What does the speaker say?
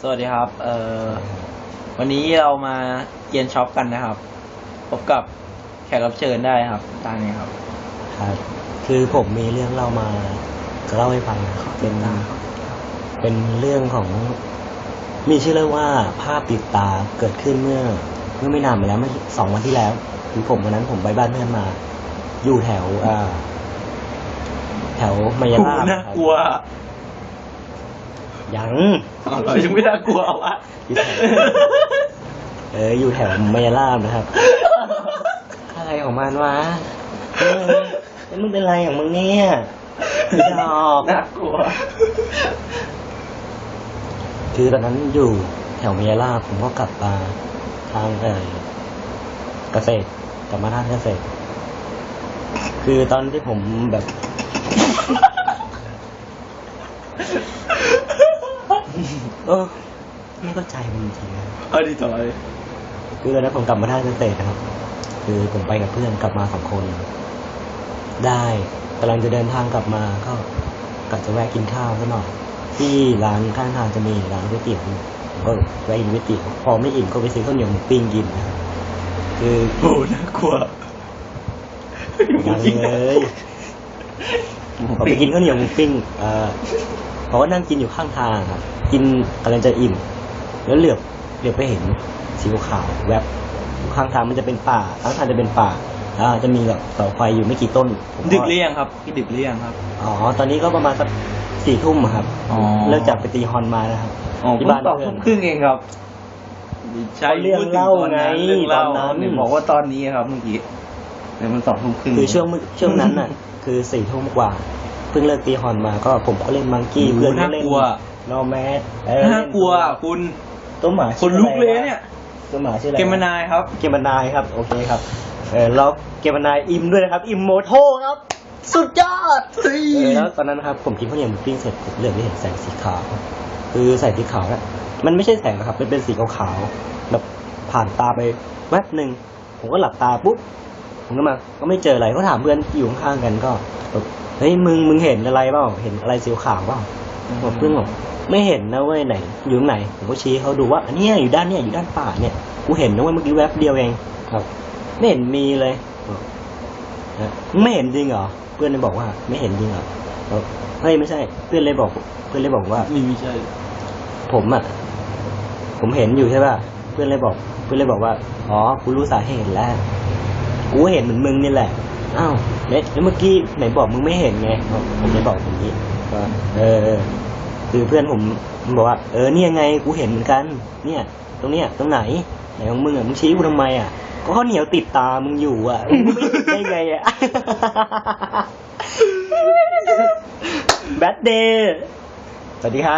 สวัสดีครับ เอ่อ วันนี้เรามาเกียนช็อปกันนะครับ พบกับแขกรับเชิญได้ครับตามนี้ครับ ครับ คือผมมีเรื่องเล่ามาจะเล่าให้ฟังนะครับเป็น เป็นเรื่องของ มีชื่อเรื่องว่าภาพติดตาเกิดขึ้นเมื่อ เมื่อไม่นานมาแล้วเมื่อสองวันที่แล้วคือผมวันนั้นผมไปบ้านเพื่อนมา อยู่แถวอ่าแถวมายาลาบน่ากลัว ยังเรายังไม่น่ากลัววะอยู่แถวเอออยู่แถวมายาลาบนะครับ อะไรของมันวะเออแล้วมึงเป็นไรของมึงเนี่ยไม่ดอกน่ากลัว คือตอนนั้นอยู่แถวเมียราบผมก็กลับมาทางเออเกษตรกลับมาทางเกษตร คือตอนที่ผมแบบ เออ ไม่เข้าใจมันจริงๆนะเอาดีต่อเลยคือตอนนั้นผมกลับมาทางเกษตรนะครับ คือผมไปกับเพื่อนกลับมาสองคน ได้กำลังจะเดินทางกลับมาก็กะจะแวะกินข้าวซะหน่อยที่ร้านข้างทางจะมีร้านก๋วยเตี๋ยวผมก็แวะกินก๋วยเตี๋ยวพอไม่อิ่มก็ไปซื้อข้าวเหนียวหมูปิ้งกินนะครับคือ โอ้น่ากลัวยังเลยพอไปกินข้าวเหนียวหมูปิ้งเอ่อ เขาก็นั่งกินอยู่ข้างทางครับ กินกำลังจะอิ่ม แล้วเหลือบเหลือบไปเห็นสีขาวๆแวบอยู่ข้างทางมันจะเป็นป่าข้างทางจะเป็นป่าอ่าจะมีแบบเสาไฟอยู่ไม่กี่ต้นผมดึกเรียงครับพี่ดึกเรียงครับอ๋อตอนนี้ก็ประมาณสักสี่ทุ่มอะครับอ๋อเลิกจากไปตีฮอนมานะครับอ๋อที่เพิ่บ้างนสองเพื่อทุ่นมครึ่งเองครับใช่เรื่องพูดถึเล่าตอนนั้นไงเรื่องเล่าตอนนั้นเนี่ยบอกว่าตอนนี้ครับเมื่อกี้เดี๋ยวมันสองทุ่มครึ่งคือช่วงมื้อช่วงนั้นน่ะ คือสี่ทุ่มกว่าเพิ่งเลิกตีฮอนมาก็ผมก็เล่นมังกี้โอ้โหเพื่อนก็น่าเล่นกลัว นอแมสน่ากลัวคุณตัวหมาคนลุกเลยเนี่ย ตัวหมาชื่ออะไรเกมมานายครับ เกมมานายครับ โอเคครับ เออแล้วเกมมานายอิมด้วยนะครับ อิมโมโทครับ สุดยอดเฮ้ยเออแล้วตอนนั้นนะครับ ผมกินข้าวเหนียวหมูปิ้งเสร็จผมเหลือบไปเห็นแสงสีขาวครับคือแสงสีขาวน่ะมันไม่ใช่แสงนะครับมันเป็นสีขาวๆแบบผ่านตาไปแวบหนึ่งผมก็หลับตาปุ๊บ ผมก็มา ก็ไม่เจออะไรก็ถามเพื่อนที่อยู่ข้างๆกันก็แบบเฮ้ยมึงมึงเห็นอะไรเปล่าเห็นอะไรสีขาวเปล่าบอกเพื่อนบอกไม่เห็นนะเว้ยไหน อยู่ตรงไหนผมก็ชี้ให้เขาดูว่าอันเนี้ยอยู่ด้านเนี้ยอยู่ด้านป่าเนี่ยกูเห็นนะเว้ยเมื่อกี้แวบเดียวเองครับ ไม่เห็นมีเลยบอกนะไม่เห็นจริงเหรอเพื่อนเลยบอกว่า ไม่เห็นจริงเหรอบอกเฮ้ยไม่ใช่ เพื่อนเลยบอก เพื่อนเลยบอกว่านี่ไม่ใช่ ผมอะผมเห็นอยู่ใช่ป่ะเพื่อนเลยบอก เพื่อนเลยบอกว่า อ๋อกูรู้สาเหตุแล้ว กูเห็นเหมือนมึงนี่แหละ อ้าวแล้วแล้วเมื่อกี้ไหนบอกมึงไม่เห็นไงบอกผมเลยบอกผมนี้ว่าเออเออคือเพื่อนผมมันบอกว่า เออเนี่ยไงกูเห็นเหมือนกัน เนี่ย ตรงเนี้ยตรงไหนไหนของมึงอะมึงชี้กูทำไมอะก็ข้าวเหนียวติดตามึงอยู่อะมึงไม่เห็นได้ไงอะแบดเดย์สวัสดีครับ